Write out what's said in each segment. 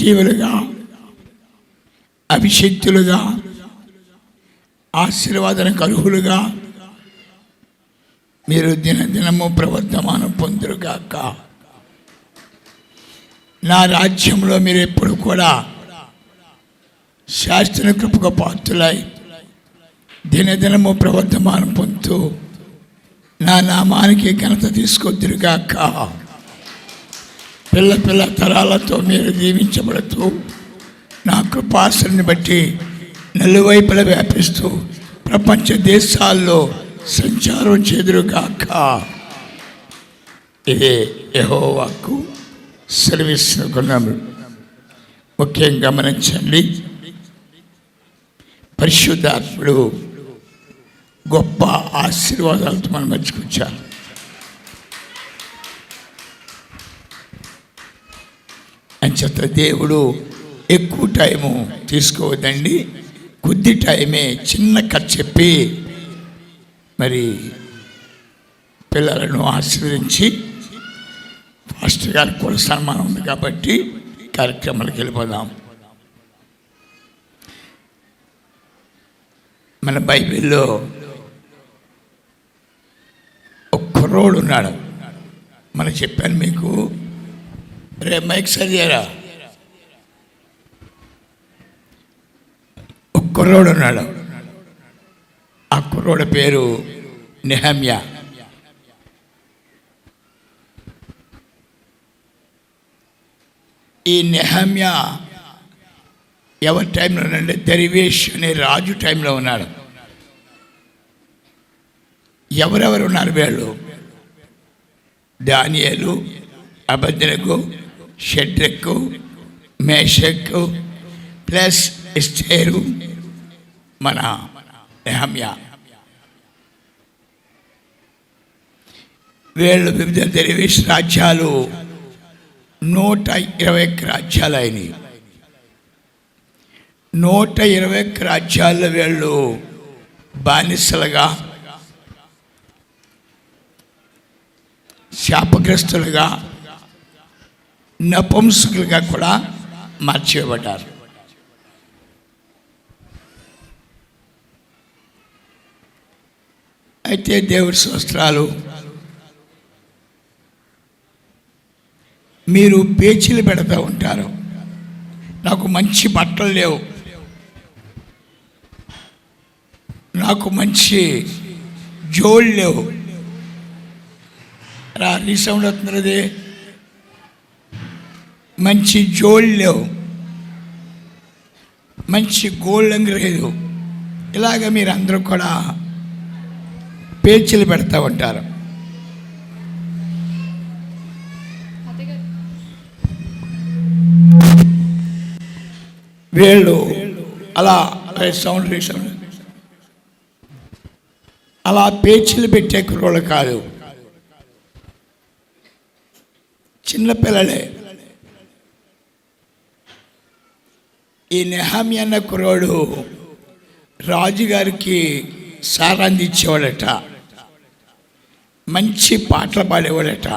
నిర్జీవులుగా అభిషక్తులుగా ఆశీర్వాదనకు అర్హులుగా మీరు దినదినము ప్రవర్తమానం పొందురుగాక. నా రాజ్యంలో మీరు ఎప్పుడు కూడా శాస్త్ర కృపకు పాత్రులై దినదినము ప్రవర్తమానం పొందుతూ నా నామానికి ఘనత తీసుకొద్దురుగాక. పిల్ల పిల్ల తరాలతో మీరు దీవించబడుతూ నా కృపాసని బట్టి నలువైపులా వ్యాపిస్తూ ప్రపంచ దేశాల్లో సంచారం చెదురుగాక. ఇదే యహోవాకు సెలవిస్తున్నాము ముఖ్యంగా గమనించండి పరిశుద్ధాత్ముడు గొప్ప ఆశీర్వాదాలతో మనం మర్చుకొచ్చారు అంచేత దేవుడు ఎక్కువ టైము తీసుకోవద్దండి. కొద్ది టైమే చిన్న కథ చెప్పి మరి పిల్లలను ఆశీర్వదించి ఫాస్టర్ గారికి కూడా సన్మానం ఉంది కాబట్టి కార్యక్రమాలకు వెళ్ళిపోదాం. మన బైబిల్లో ఒక కుర్రోడు ఉన్నాడు. మనం చెప్పాను మీకు రే మైక్ సరియారా ఒక కుర్రోడు ఉన్నాడు. ఆ కుర్రోడు పేరు నిహమ్య. ఈ నెహమ్య ఎవరి టైంలో అంటే దరివేష్ అనే రాజు టైంలో ఉన్నాడు. ఎవరెవరు ఉన్నారు వీళ్ళు? దానియలు అభద్రకు షడ్రకు మేషకు ప్లస్ ఇస్టేరు మన నెహమ్యా. వీళ్ళు వివిధ దెరివేష్ రాజ్యాలు నూట ఇరవై ఒక్క రాజ్యాలు అయినాయి. నూట ఇరవై ఒక్క రాజ్యాల్లో వీళ్ళు బానిసలుగా శాపగ్రస్తులుగా నపుంసకులుగా కూడా మార్చిబడ్డారు అయితే దేవుడి శాస్త్రాలు మీరు పేచీలు పెడతా ఉంటారు. నాకు మంచి బట్టలు లేవు. నాకు మంచి జోళ్ళు లేవు. రా రీసౌండ్ అవుతున్నది మంచి జోళ్ళు లేవు. మంచి గోల్డ్ లేదు. ఇలాగ మీరు అందరూ కూడా పేచీలు పెడతా ఉంటారు. వీళ్ళు అలా సౌండ్ రీసౌండ్ అలా పేచీలు పెట్టే కుర్రోళ్ళు కాదు. చిన్నపిల్లలే ఈ నెహామి అన్న కురోడు రాజుగారికి సారాందించేవాడట మంచి పాటలు పాడేవాడట.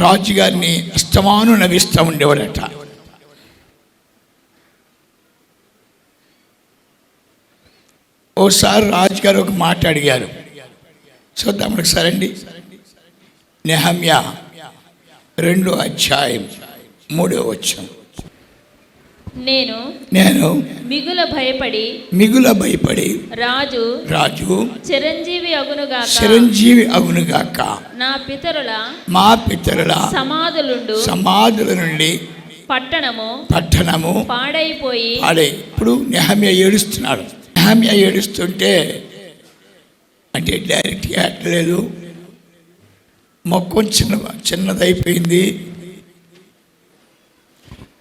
రాజుగారిని అస్తమాను నవ్విస్తూ ఉండేవాడట. ఓసారి రాజుగారు ఒక మాట అడిగారు. చూద్దాం ఒకసారండి అండి రెండు రెండో అధ్యాయం మూడో వచ్చం నేను నేను మిగుల భయపడి మిగుల భయపడి రాజు రాజు చిరంజీవి అగునుగాక చిరంజీవి అవునుగాక నా పితరుల మా పితరుల సమాధులుండు సమాధుల నుండి పట్టణము పట్టణము పాడైపోయి పాడే ఇప్పుడు నెహమ్య ఏడుస్తున్నాడు. నెహమ్య ఏడుస్తుంటే అంటే డైరెక్ట్గా ఎట్టలేదు మొక్కం చిన్న చిన్నదైపోయింది.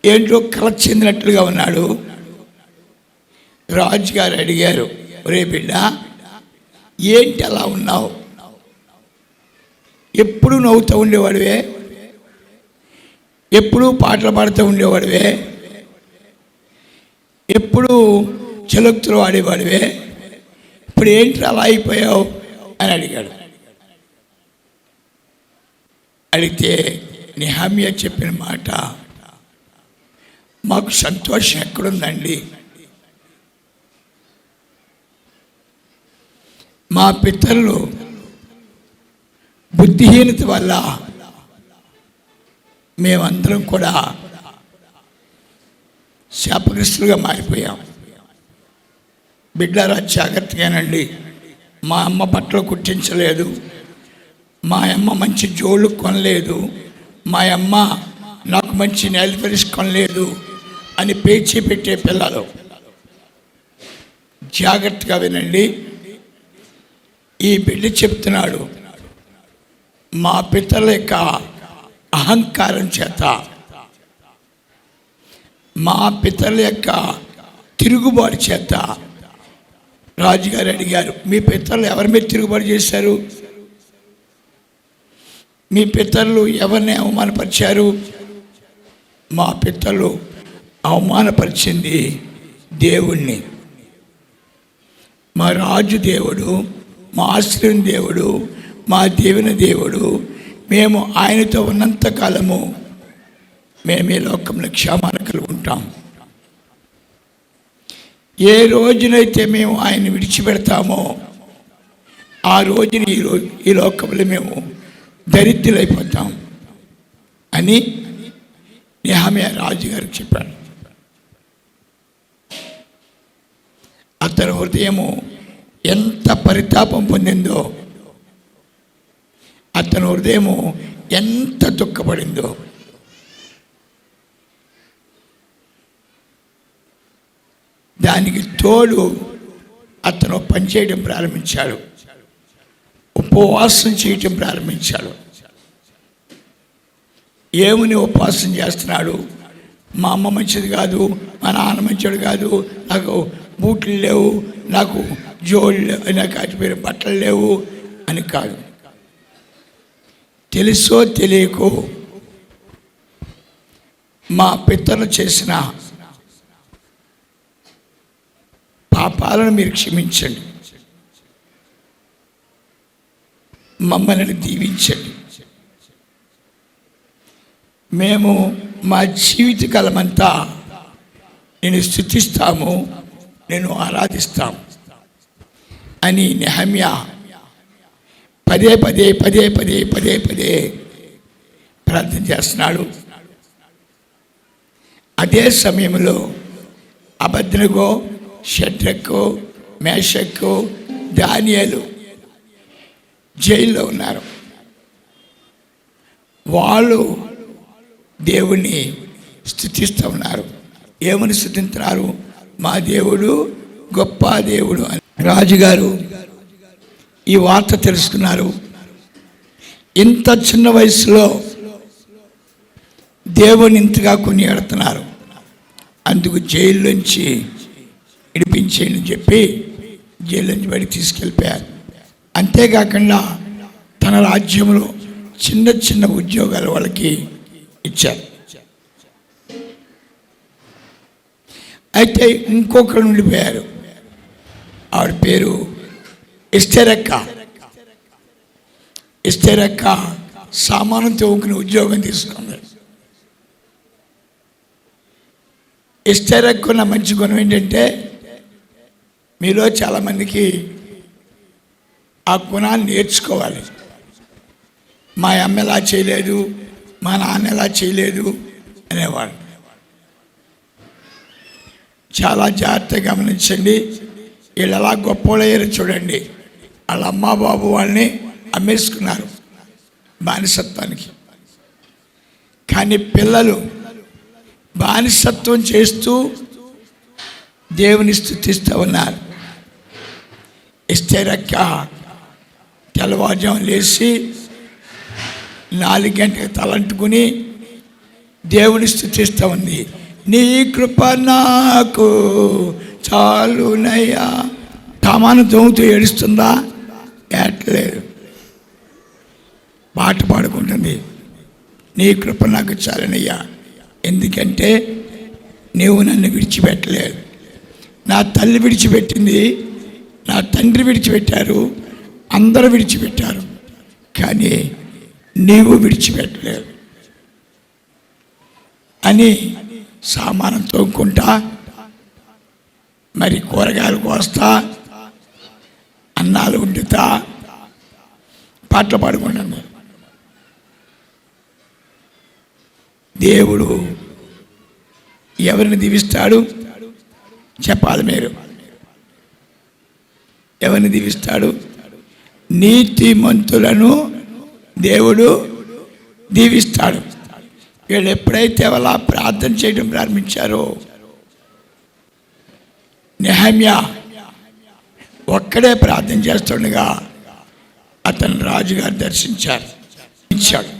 ఏంటో కల చెందినట్లుగా ఉన్నాడు. రాజుగారు అడిగారు ఒరే బిడ్డ ఏంటి అలా ఉన్నావు? ఎప్పుడు నవ్వుతూ ఉండేవాడివే? ఎప్పుడూ పాటలు పాడుతూ ఉండేవాడివే? ఎప్పుడు చెలుక్తులు ఆడేవాడివే? ఇప్పుడు ఏంటి అలా అయిపోయావు? అని అడిగాడు. అడిగితే నిహామియా చెప్పిన మాట మాకు సంతోషం ఎక్కడుందండి? మా పితరులు బుద్ధిహీనత వల్ల మేమందరం కూడా శాపగ్రస్తులుగా మారిపోయాం. బిడ్డారా జాగ్రత్తగానండి. మా అమ్మ పట్ల కుట్టించలేదు మా అమ్మ మంచి జోళ్ళు కొనలేదు. మా అమ్మ నాకు మంచి నెయిల్ కొనలేదు. అని పేర్చి పెట్టే పిల్లలు. జాగ్రత్తగా వినండి. ఈ బిడ్డ చెప్తున్నాడు మా పితల యొక్క అహంకారం చేత మా పితల యొక్క తిరుగుబాటు చేత రాజుగారు అడిగారు మీ పితరులు ఎవరి మీద తిరుగుబాటు చేశారు? మీ పితరులు ఎవరిని అవమానపరిచారు? మా పితరులు అవమానపరిచింది దేవుణ్ణి. మా రాజు దేవుడు మా ఆశ్రయం దేవుడు మా దేవుని దేవుడు మేము ఆయనతో ఉన్నంత కాలము మేము ఈ లోకంలో క్షేమాన్ని కలిగి ఉంటాం. ఏ రోజునైతే మేము ఆయన విడిచిపెడతామో ఆ రోజున ఈ రోజు ఈ లోకంలో మేము దరిద్రులైపోతాం అని నిహమే రాజు చెప్పాడు. అతని హృదయము ఎంత పరితాపం పొందిందో అతని హృదయము ఎంత దుఃఖపడిందో. దానికి తోడు అతను పనిచేయడం ప్రారంభించాడు. ఉపవాసం చేయటం ప్రారంభించాడు. ఏముని ఉపవాసం చేస్తున్నాడు? మా అమ్మ మంచిది కాదు మా నాన్న మంచిది కాదు నాకు బూట్లు లేవు నాకు జోళ్ళు లేవు నాకు అటుపేరు బట్టలు లేవు అని కాదు. తెలుసో తెలియకో మా పితరులు చేసిన పాపాలను మీరు క్షమించండి. మమ్మల్ని దీవించండి. మేము మా జీవితకాలమంతా నేను స్థుతిస్తాము. నేను ఆరాధిస్తాను అని నెహమ్య పదే పదే పదే పదే పదే పదే ప్రార్థన చేస్తున్నాడు. అదే సమయంలో అభద్రగో షడ్రకో మేషకో దానియలు జైల్లో ఉన్నారు. వాళ్ళు దేవుణ్ణి స్థుతిస్తూ ఉన్నారు. ఏమని స్థుతిస్తున్నారు మా దేవుడు గొప్ప దేవుడు అని. రాజుగారు ఈ వార్త తెలుసుకున్నారు. ఇంత చిన్న వయసులో దేవుని ఇంతగా కొనియాడుతున్నారు. అందుకు జైల్లోంచి ఇడిపించేయని చెప్పి జైలు నుంచి తీసుకెళ్ళిపోయారు. అంతేకాకుండా తన రాజ్యంలో చిన్న చిన్న ఉద్యోగాలు వాళ్ళకి ఇచ్చారు. అయితే ఇంకొకరు ఉండిపోయారు. ఆవిడ పేరు ఇస్తరక్క. ఇస్తరక్క సామానం తోకుని ఉద్యోగం తీసుకుంది. ఇస్తరక్క ఉన్న మంచి గుణం ఏంటంటే మీలో చాలామందికి ఆ గుణాన్ని నేర్చుకోవాలి. మా అమ్మ ఎలా చేయలేదు మా నాన్న ఎలా చేయలేదు అనేవాడు చాలా జాగ్రత్తగా గమనించండి. వీళ్ళు ఎలా గొప్పలయ్యారో చూడండి. వాళ్ళ అమ్మ బాబు వాళ్ళని అమ్మేసుకున్నారు బానిసత్వానికి. కానీ పిల్లలు బానిసత్వం చేస్తూ దేవుని స్థుతిస్తూ ఉన్నారు. ఇస్తేరక్క తెల్లవారుజాము లేచి నాలుగు గంటలకు తలంటుకుని దేవుని స్థుతిస్తూ ఉంది. నీ కృప నాకు చాలునయ్యా కామాను తోముతూ ఏడుస్తుందా? ఏట్లేదు పాట పాడుకుంటుంది. నీ కృప నాకు చాలనయ్యా ఎందుకంటే నీవు నన్ను విడిచిపెట్టలేదు. నా తల్లి విడిచిపెట్టింది. నా తండ్రి విడిచిపెట్టారు. అందరూ విడిచిపెట్టారు. కానీ నీవు విడిచిపెట్టలేదు. అని సామానం తోముకుంటా మరి కూరగాయలు కోస్తా అన్నాలు వండుతా పాటలు పాడుకుంటాను. దేవుడు ఎవరిని దీవిస్తాడు? చెప్పాలి మీరు. ఎవరిని దీవిస్తాడు? నీతిమంతులను దేవుడు దీవిస్తాడు. వీళ్ళు ఎప్పుడైతే అలా ప్రార్థన చేయడం ప్రారంభించారో నెహమ్య ఒక్కడే ప్రార్థన చేస్తుండగా అతను రాజుగారు దర్శించారు. ఇచ్చాడు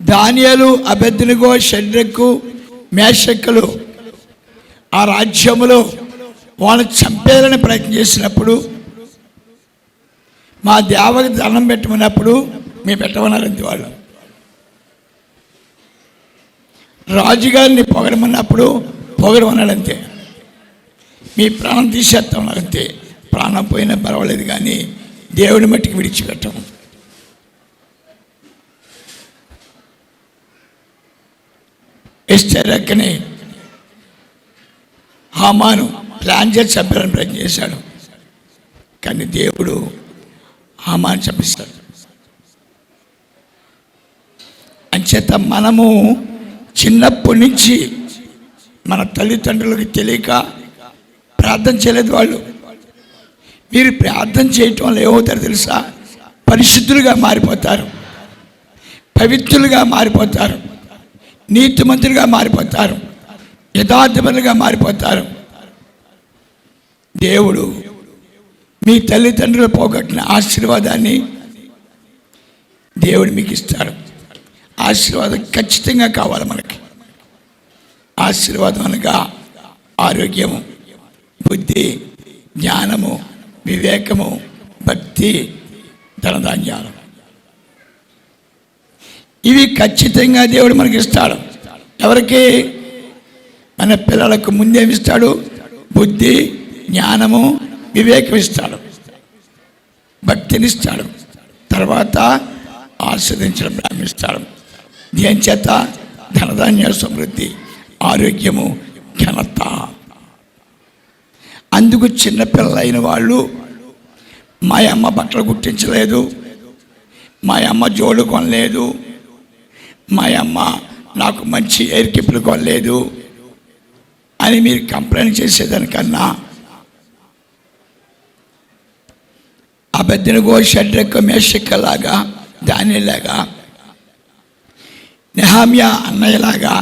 దానియలు అభ్యర్థునిగో షడ్రకు మేషక్కులు ఆ రాజ్యములో వాళ్ళు చంపేయాలని ప్రయత్నం చేసినప్పుడు మా దేవకి దండం పెట్టమన్నప్పుడు మేము పెట్టమన్నారంతే వాళ్ళు. రాజుగారిని పొగడమన్నప్పుడు పొగడమన్నాడంతే. మీ ప్రాణం తీసేస్తామన్నారంతే ప్రాణం పోయినా పర్వాలేదు కానీ దేవుడి మట్టికి విడిచిపెట్టము ఎస్టెరక్కని హామాను ప్లాన్ చేసి చంపాలని ప్రయత్నం చేశాడు. కానీ దేవుడు హామాను చంపిస్తాడు. అంచేత మనము చిన్నప్పటి నుంచి మన తల్లిదండ్రులకు తెలియక ప్రార్థన చేయలేదు వాళ్ళు. మీరు ప్రార్థన చేయటం వల్ల ఏమవుతారు తెలుసా? పరిశుద్ధులుగా మారిపోతారు. పవిత్రులుగా మారిపోతారు. నీతిమంతులుగా మారిపోతారు. యథార్థములుగా మారిపోతారు. దేవుడు మీ తల్లిదండ్రులు పోగొట్టిన ఆశీర్వాదాన్ని దేవుడు మీకు ఇస్తాడు ఆశీర్వాదం ఖచ్చితంగా కావాలి మనకి. ఆశీర్వాదం అనగా ఆరోగ్యము బుద్ధి జ్ఞానము వివేకము భక్తి ధనధాన్యాలు. ఇవి ఖచ్చితంగా దేవుడు మనకి ఇస్తాడు ఎవరికి? మన పిల్లలకు ముందేమిస్తాడు బుద్ధి జ్ఞానము వివేకం ఇస్తాడు. భక్తిని ఇస్తాడు. తర్వాత ఆస్వాదించడం ప్రారంభిస్తాడు. దేని చేత? ధనధాన్య సమృద్ధి ఆరోగ్యము ఘనత. అందుకు చిన్నపిల్లలైన వాళ్ళు మా అమ్మ బట్టలు కుట్టించలేదు మా అమ్మ జోడు కొనలేదు మా అమ్మ నాకు మంచి ఎయిర్ కిప్పులు కొనలేదు అని మీరు కంప్లైంట్ చేసేదానికన్నా అబద్ధినగో షడ్రక్క మేషక్కలాగా దానిలాగా నెహామ్యా అన్నయ్యలాగా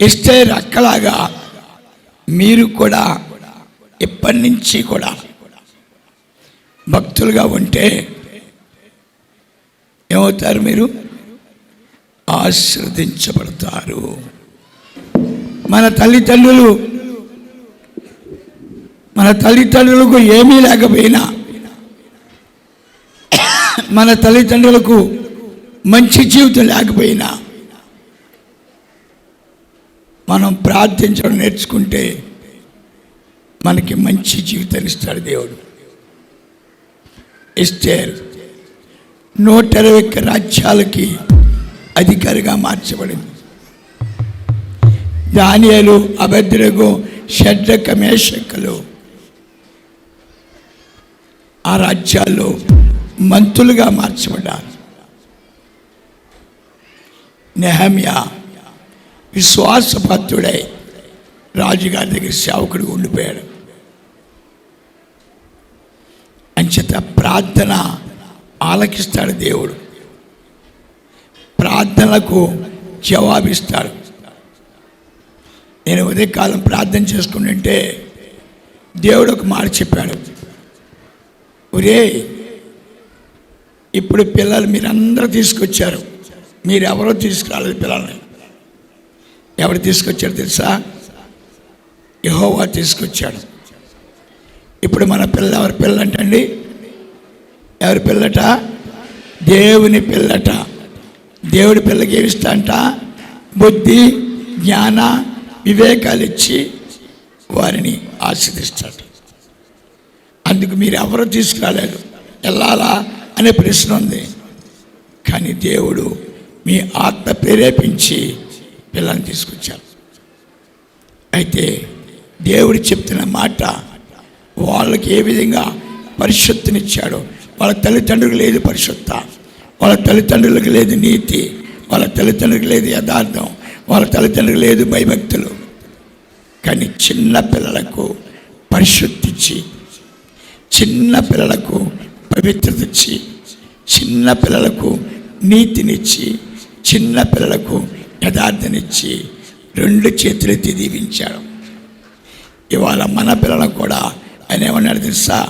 ఇస్తే అక్కలాగా మీరు కూడా ఇప్పటి నుంచి కూడా భక్తులుగా ఉంటే ఏమవుతారు మీరు? ఆశ్రదించబడతారు మన తల్లిదండ్రులు మన తల్లిదండ్రులకు ఏమీ లేకపోయినా మన తల్లిదండ్రులకు మంచి జీవితం లేకపోయినా మనం ప్రార్థించడం నేర్చుకుంటే మనకి మంచి జీవితాన్ని ఇస్తాడు దేవుడు. ఇస్తే నూట ఇరవై ఒక్క రాజ్యాలకి అధికారిగా మార్చబడింది. దానియలు అభద్రగు షడ్రక మేషక్కలు ఆ రాజ్యాల్లో మంత్రులుగా మార్చబడ్డారు. నెహమ్యా విశ్వాసపత్రుడై రాజుగారి దగ్గర సేవకుడు ఉండిపోయాడు. అంచేత ప్రార్థన ఆలకిస్తాడు దేవుడు. ప్రార్థనలకు జవాబిస్తాడు. నేను ఉదయకాలం ప్రార్థన చేసుకుంటుంటే దేవుడు ఒక మాట చెప్పాడు. ఒరే ఇప్పుడు పిల్లలు మీరందరూ తీసుకొచ్చారు. మీరు ఎవరో తీసుకురాలేదు పిల్లల్ని. ఎవరు తీసుకొచ్చారు తెలుసా? యహోవా తీసుకొచ్చాడు. ఇప్పుడు మన పిల్ల ఎవరి పిల్లంటండి? ఎవరి పిల్లట? దేవుని పిల్లట. దేవుడి పిల్లకి ఏమిస్తా అంట బుద్ధి జ్ఞాన వివేకాలు ఇచ్చి వారిని ఆశీర్దిస్తాడు. అందుకు మీరు ఎవరు తీసుకురాలేదు. వెళ్ళాలా? అనే ప్రశ్న ఉంది. కానీ దేవుడు మీ ఆత్మ ప్రేరేపించి పిల్లల్ని తీసుకొచ్చారు. అయితే దేవుడు చెప్తున్న మాట వాళ్ళకి ఏ విధంగా పరిశుద్ధినిచ్చాడో వాళ్ళ తల్లిదండ్రులకు లేదు పరిశుద్ధ వాళ్ళ తల్లిదండ్రులకు లేదు నీతి వాళ్ళ తల్లిదండ్రులకు లేదు యథార్థం వాళ్ళ తల్లిదండ్రులకు లేదు భయభక్తులు. కానీ చిన్న పిల్లలకు పరిశుద్ధిచ్చి చిన్న పిల్లలకు పవిత్రత ఇచ్చి చిన్న పిల్లలకు నీతినిచ్చి చిన్న పిల్లలకు యథార్థనిచ్చి రెండు చేతులెత్తి దీవించాడు ఇవాళ మన పిల్లలకు కూడా ఆయన ఏమన్నాడు తెలుసా?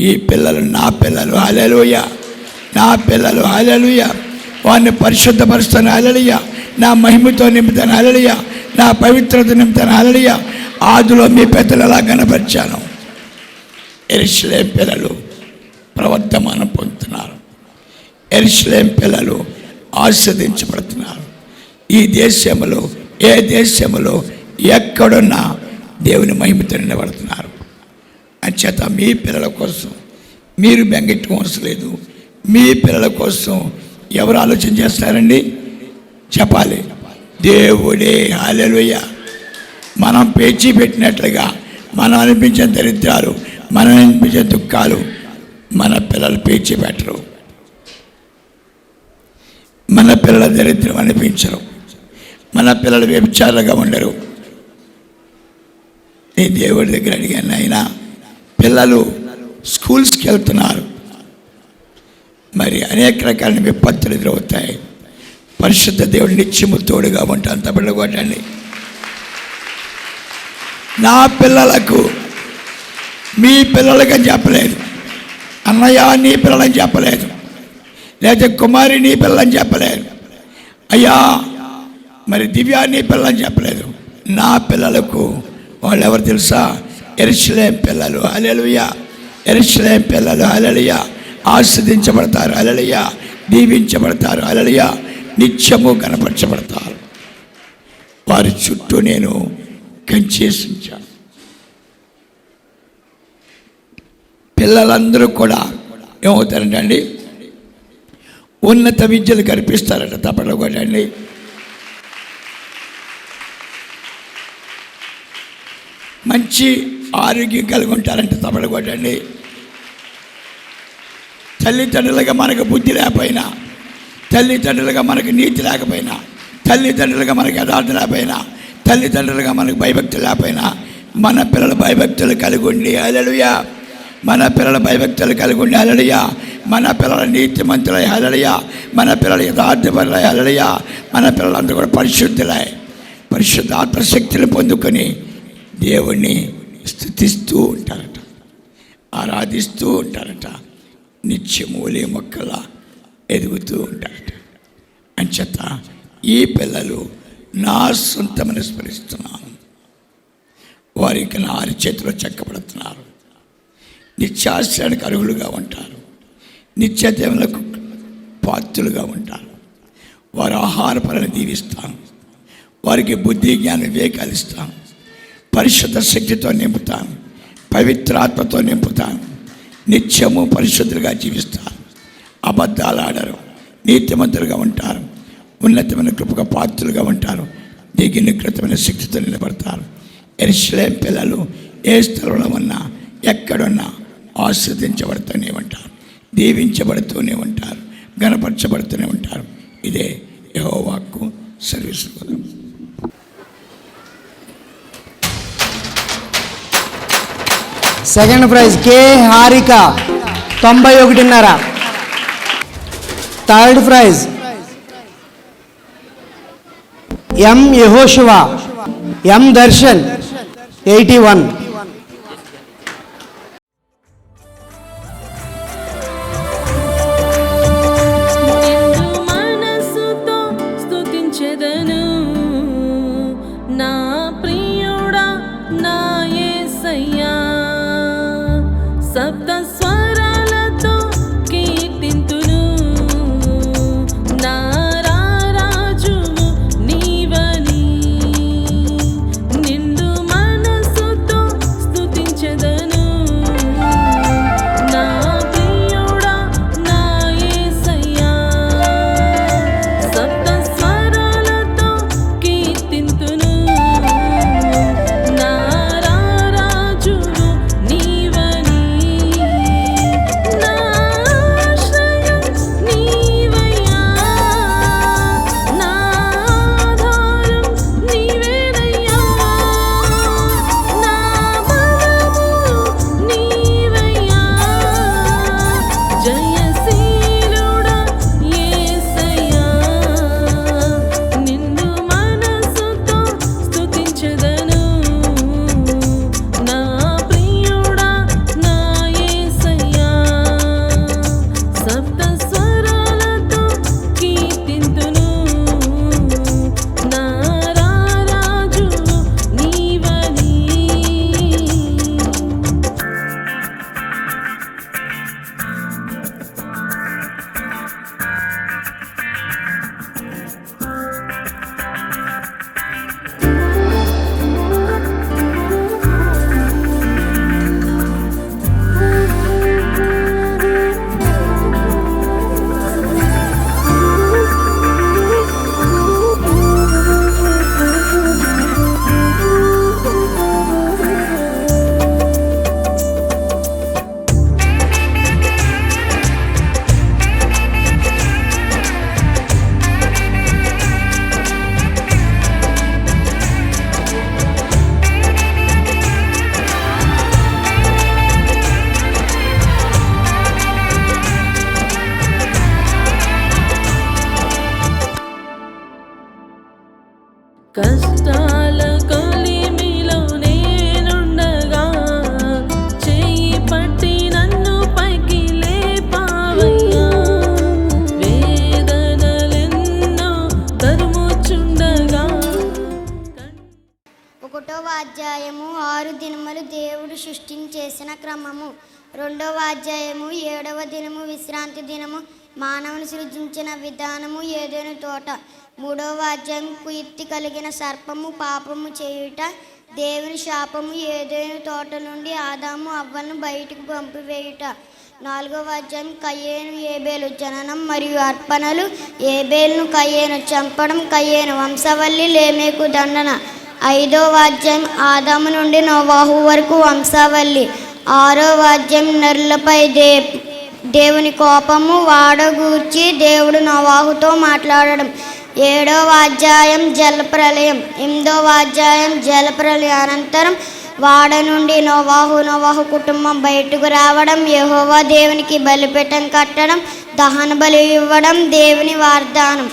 ఈ పిల్లలు నా పిల్లలు హలెలుయ నా పిల్లలు హలెలుయ వారిని పరిశుద్ధపరుస్తాను అలలియ నా మహిమతో నింపుతాను అలలియ నా పవిత్రత నింపుతాను అలలియ ఆదిలో మీ పెద్దలు అలా కనపరిచాను. ఎరిశ్లేం పిల్లలు ప్రవర్తమానం పొందుతున్నారు. ఎరిశ్లేం పిల్లలు ఆస్వాదించబడుతున్నారు ఈ దేశంలో ఏ దేశంలో ఎక్కడున్నా దేవుని మహిమతో నిలబడుతున్నారు. అంచేత మీ పిల్లల కోసం మీరు బెంగెట్టుకోవచ్చు లేదు మీ పిల్లల కోసం ఎవరు ఆలోచన చేస్తారండి? చెప్పాలి. దేవుడే హాలెలుయ మనం పేచి పెట్టినట్లుగా మనం అనిపించే దరిద్రాలు మనం అనిపించే దుఃఖాలు మన పిల్లలు పేచి పెట్టరు. మన పిల్లల దరిద్రం అనిపించరు. మన పిల్లలు వ్యభిచారులుగా ఉండరు. నీ దేవుడి దగ్గర అడిగాను ఆయన పిల్లలు స్కూల్స్కి వెళ్తున్నారు. మరి అనేక రకాల విపత్తులు ఎదురవుతాయి. పరిశుద్ధ దేవుడి నిత్యము తోడుగా ఉంటాను తప్పకుండా కొట్టండి. నా పిల్లలకు మీ పిల్లలకని చెప్పలేదు. అన్నయ్య నీ పిల్లలని చెప్పలేదు. లేదా కుమారి నీ పిల్లని చెప్పలేదు. అయ్యా మరి దివ్య నీ పిల్లని చెప్పలేదు. నా పిల్లలకు వాళ్ళు ఎవరు తెలుసా? ఎరుసలేం పిల్లలు. అలెలుయా ఎరుసలేం పిల్లలు. అలలియ ఆస్వాదించబడతారు. అలలియ దీవించబడతారు. అలలియ నిత్యము కనపరచబడతారు. వారి చుట్టూ నేను కంచేసి పిల్లలందరూ కూడా ఏమవుతారంటే అండి? ఉన్నత విద్యలు కనిపిస్తారట తప్పట్లో కొట్టండి మంచి ఆరోగ్యం కలిగి ఉంటారంటే తప్పట కొట్టండి తల్లిదండ్రులుగా మనకు బుద్ధి లేకపోయినా తల్లిదండ్రులుగా మనకు నీతి లేకపోయినా తల్లిదండ్రులుగా మనకు యథార్థ లేకపోయినా తల్లిదండ్రులుగా మనకు భయభక్తి లేకపోయినా మన పిల్లల భయభక్తులు కలిగి ఉండి అలలుయా మన పిల్లల భయభక్తులు కలిగి ఉండి అలడియా మన పిల్లల నీతి మంతులై అలడియా మన పిల్లల యథార్థపరులై అలడియా మన పిల్లలందరూ కూడా పరిశుద్ధులై పరిశుద్ధ ఆత్మశక్తిని పొందుకొని దేవుణ్ణి స్థుతిస్తూ ఉంటారట. ఆరాధిస్తూ ఉంటారట. నిత్యమూలి మొక్కల ఎదుగుతూ ఉంటారట. అంచేత ఈ పిల్లలు నా సొంతమని స్మరిస్తున్నాను వారికి నా అరిచేతిలో చెక్కబడుతున్నారు. నిత్యాశ్రయానికి అర్హులుగా ఉంటారు. నిత్యదేవులకు పాత్రులుగా ఉంటారు. వారు ఆహార పనులు దీవిస్తాను వారికి బుద్ధి జ్ఞాన వివేకాలు ఇస్తాం. పరిశుద్ధ శక్తితో నింపుతాను పవిత్రాత్మతో నింపుతాం. నింపుతాను నిత్యము పరిశుద్ధులుగా జీవిస్తారు. అబద్ధాలు ఆడరు. నీతిమంతులుగా ఉంటారు. ఉన్నతమైన కృపగా పాత్రులుగా ఉంటారు. దీనికి నికృతమైన శక్తితో నిలబడతారు. ఎరిశ్లేం పిల్లలు ఏ స్థలంలో ఉన్నా ఎక్కడున్నా ఆస్వాదించబడుతూనే ఉంటారు. దీవించబడుతూనే ఉంటారు. గణపరచబడుతూనే ఉంటారు. ఇదే యహోవాక్కు service second prize K Harika తొంభై ఒకటిన్నర. థర్డ్ ప్రైజ్ ఎం యహోశివ ఎం దర్శన్ ఎయిటీ వన్ అధ్యాయము ఆరు దినములు దేవుడు సృష్టించేసిన క్రమము. రెండవ అధ్యాయము ఏడవ దినము విశ్రాంతి దినము మానవుని సృజించిన విధానము ఏదైనా తోట. మూడవ అధ్యాయం కుయుక్తి కలిగిన సర్పము పాపము చేయుట దేవుని శాపము ఏదైనా తోట నుండి ఆదాము అవ్వను బయటకు పంపివేయుట. నాలుగవ అధ్యాయం కయ్యేను ఏబేలు జననం మరియు అర్పణలు. ఏబేలును కయ్యేను చంపడం కయ్యేను వంశవల్లి లేమేకు దండన. ఐదో వాద్యం ఆదాము నుండి నోవాహు వరకు వంశావళి. ఆరో వాద్యం నరులపై దే దేవుని కోపము వాడగూర్చి దేవుడు నోవాహుతో మాట్లాడడం. ఏడో వాద్యాయం జలప్రలయం ఎనిమిదో వాద్యాయం జలప్రలయం అనంతరం వాడ నుండి నోవాహు నోవాహు కుటుంబం బయటకు రావడం యహోవా దేవునికి బలిపీఠం కట్టడం దహన బలి ఇవ్వడం దేవుని వాగ్దానం.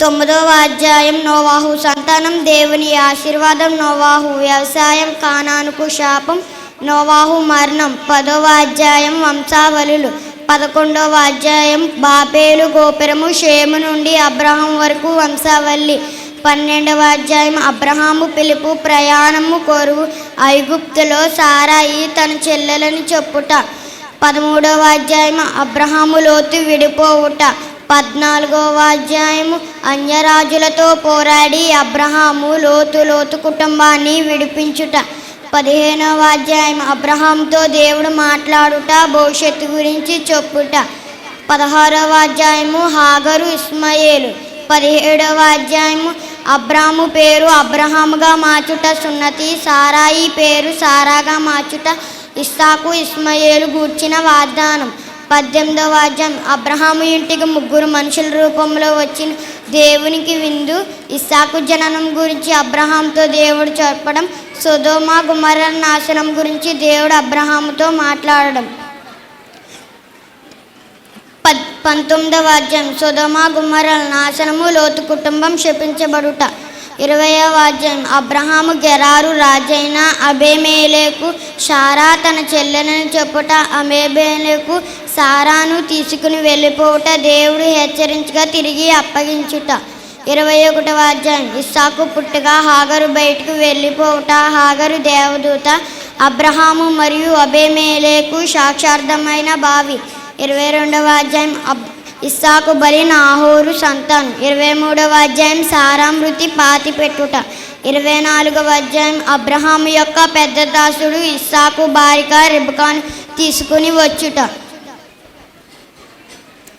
తొమ్మిదవ అధ్యాయం నోవాహు సంతానం దేవుని ఆశీర్వాదం నోవాహు వ్యవసాయం కానానుకు శాపం నోవాహు మరణం. పదవ అధ్యాయం వంశావళులు. పదకొండవ అధ్యాయం బాపేలు గోపురము షేము నుండి అబ్రహం వరకు వంశావళి. పన్నెండవ అధ్యాయం అబ్రహాము పిలుపు ప్రయాణము కొరువు. ఐగుప్తులో సారాయి తన చెల్లెలని చెప్పుట. పదమూడవ అధ్యాయం అబ్రహాము లోతు విడిపోవుట. పద్నాలుగవ అధ్యాయము. అన్యరాజులతో పోరాడి అబ్రహాము లోతు లోతు కుటుంబాన్ని విడిపించుట. పదిహేనవ అధ్యాయం అబ్రహాంతో దేవుడు మాట్లాడుట భవిష్యత్తు గురించి చెప్పుట. పదహారవ అధ్యాయము. హాగరు ఇస్మాయేలు. పదిహేడవ అధ్యాయము. అబ్రాము పేరు అబ్రహాముగా మార్చుట సున్నతి సారాయి పేరు సారాగా మార్చుట ఇస్సాకు ఇస్మాయేలు గూర్చిన వాగ్దానం. పద్దెనిమిదవ అధ్యాయం అబ్రహాము ఇంటికి ముగ్గురు మనుషుల రూపంలో వచ్చిన దేవునికి విందు. ఇస్సాకు జననం గురించి అబ్రహాంతో దేవుడు చెప్పడం. సుధోమ గుమర నాశనం గురించి దేవుడు అబ్రహాముతో మాట్లాడడం. పద్ పంతొమ్మిదవ అధ్యాయం సుధోమ గుమ్మరల నాశనము లోతు కుటుంబం శపించబడుట. ఇరవై వాద్యం. అబ్రహాము గెరారు రాజైన అబేమేలేకు సారా తన చెల్లెలను చెప్పుట అమేబేలేకు సారాను తీసుకుని వెళ్ళిపోవుట దేవుడు హెచ్చరించగా తిరిగి అప్పగించుట. ఇరవై ఒకటి వాద్యం. ఇస్సాకు పుట్టగా హాగరు బయటకు వెళ్ళిపోవుట హాగరు దేవదూత అబ్రహాము మరియు అబేమేలేకు సాక్షార్థమైన బావి. ఇరవై రెండవ అధ్యాయం అబ్ ఇస్సాకు బలి నాహోరు సంతానం. ఇరవై మూడవ అధ్యాయం సారామృతి పాతి పెట్టుట. ఇరవై నాలుగవ అధ్యాయం అబ్రహాం యొక్క పెద్ద దాసుడు ఇస్సాకు బారిక రిబకాను తీసుకుని వచ్చుట.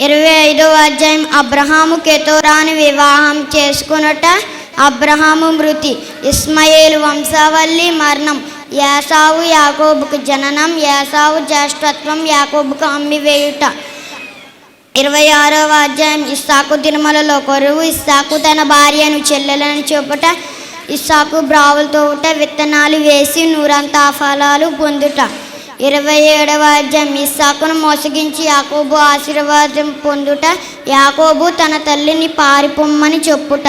ఇరవై ఐదవ అధ్యాయం అబ్రహాము కెతోరాని వివాహం చేసుకునుట. అబ్రహాము మృతి. ఇస్మాయేలు వంశావల్లి మరణం. యాసావు యాకోబుకు జననం. యాసావు జ్యేష్ఠత్వం యాకోబుకు అమ్మివేయుట ఇరవై ఆరవ అధ్యాయం. ఇస్సాకు తిరుమలలో కొరువు. ఇస్సాకు తన భార్యను చెల్లెలను చెప్పుట ఇస్సాకు బ్రావులు తోట విత్తనాలు వేసి నూరంతా ఫలాలు పొందుట. ఇరవై ఏడవ అధ్యాయం. ఇస్సాకును మోసగించి యాకోబు ఆశీర్వాదం పొందుట యాకోబు తన తల్లిని పారిపోమ్మని చెప్పుట.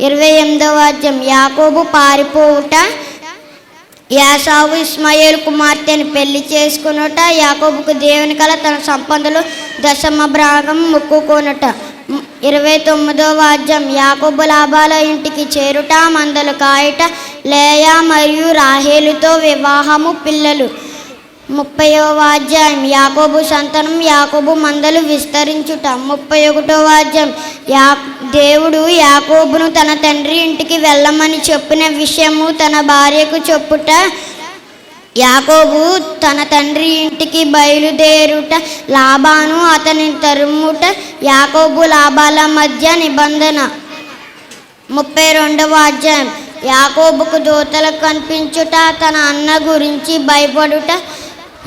ఇరవై ఎనిమిదవ అధ్యాయం. యాకోబు పారిపోవుట యాసావు ఇస్మాయిల్ కుమార్తెను పెళ్ళి చేసుకునుట యాకోబుకు దేవుని కల తన సంపదలు దశమ భాగం మొక్కుకొనుట. ఇరవై తొమ్మిదో వాద్యం యాకోబు లాభాల ఇంటికి చేరుట మందలు కాయట లేయా మరియు రాహేలుతో వివాహము పిల్లలు. ముప్పైవ అధ్యాయం యాకోబు సంతానం యాకోబు మందలు విస్తరించుట. ముప్పై ఒకటవ అధ్యాయం యా దేవుడు యాకోబును తన తండ్రి ఇంటికి వెళ్ళమని చెప్పిన విషయము తన భార్యకు చెప్పుట. యాకోబు తన తండ్రి ఇంటికి బయలుదేరుట. లాభాను అతని తరుముట. యాకోబు లాభాల మధ్య నిబంధన. ముప్పై రెండవ అధ్యాయం యాకోబుకు దూతలకు కనిపించుట తన అన్న గురించి భయపడుట.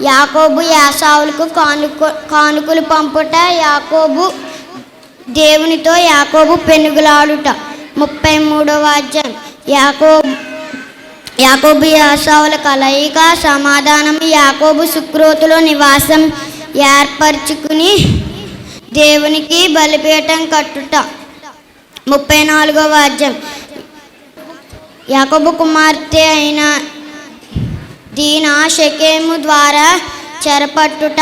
యాకోబు యాసావులకు కానుక కానుకలు పంపుట యాకోబు దేవునితో యాకోబు పెనుగులాడుట. ముప్పై మూడవ అధ్యాయం యాకోబు యాకోబు యాసావుల కలయిక సమాధానం యాకోబు సుక్రోతులో నివాసం ఏర్పరచుకుని దేవునికి బలిపీఠం కట్టుట. ముప్పై నాలుగవ అధ్యాయం యాకోబు కుమార్తె అయిన దీన షకేము ద్వారా చెరపట్టుట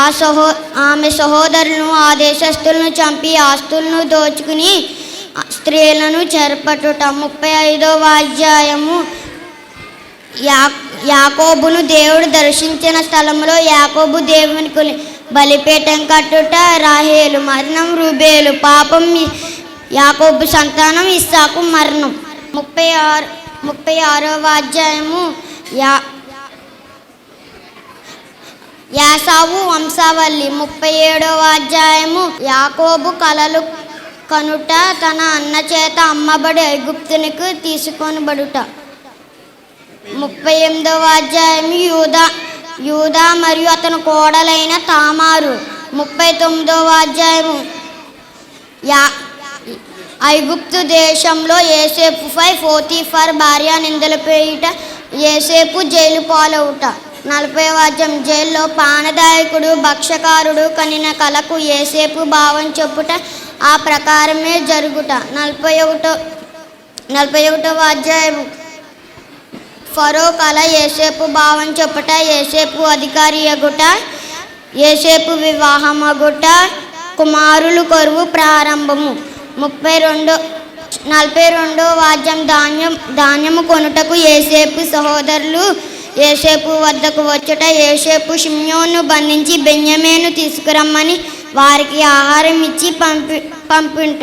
ఆ సహో ఆమె సహోదరులను ఆ దేశస్థులను చంపి ఆస్తులను దోచుకుని స్త్రీలను చెరపట్టుట. ముప్పై ఐదవ అధ్యాయము. యా యాకోబును దేవుడు దర్శించిన స్థలంలో యాకోబు దేవుని బలిపీఠం కట్టుట రాహేలు మరణం రుబేలు పాపం యాకోబు సంతానం ఇస్సాకు మరణం. ముప్పై ఆరు ముప్పై ఆరవ అధ్యాయము. యా యాసావు వంశావళి ముప్పై ఏడవ అధ్యాయము. యాకోబు కలలు కనుట తన అన్న చేత అమ్మబడి ఐగుప్తునికి తీసుకొనబడుట. ముప్పై ఎనిమిదవ అధ్యాయం యూదా యూదా మరియు అతను కోడలైన తామారు. ముప్పై తొమ్మిదవ అధ్యాయము. యా ఐగుప్తు దేశంలో ఏసేపుపై ఫోతీఫర్ భార్య నిందలు పేయుట ఏసేపు జైలు పాలవుట నలభై వాద్యం జైల్లో పానదాయకుడు భక్షకారుడు కనిన కలకు ఏసేపు భావం చెప్పుట ఆ ప్రకారమే జరుగుట. నలభై ఒకటో నలభై ఒకటవ అధ్యాయము ఫరో కల ఏసేపు భావం చెప్పుట ఏసేపు అధికారి అగుట ఏసేపు వివాహం అగుట కుమారులు కొరువు ప్రారంభము. ముప్పై రెండు నలభై రెండో వాద్యం ధాన్యం ధాన్యము కొనుటకు ఏసేపు సహోదరులు ఏసేపు వద్దకు వచ్చుట ఏసేపు షిమ్యోను బంధించి బెన్యమేను తీసుకురమ్మని వారికి ఆహారం ఇచ్చి పంపి పంపింట.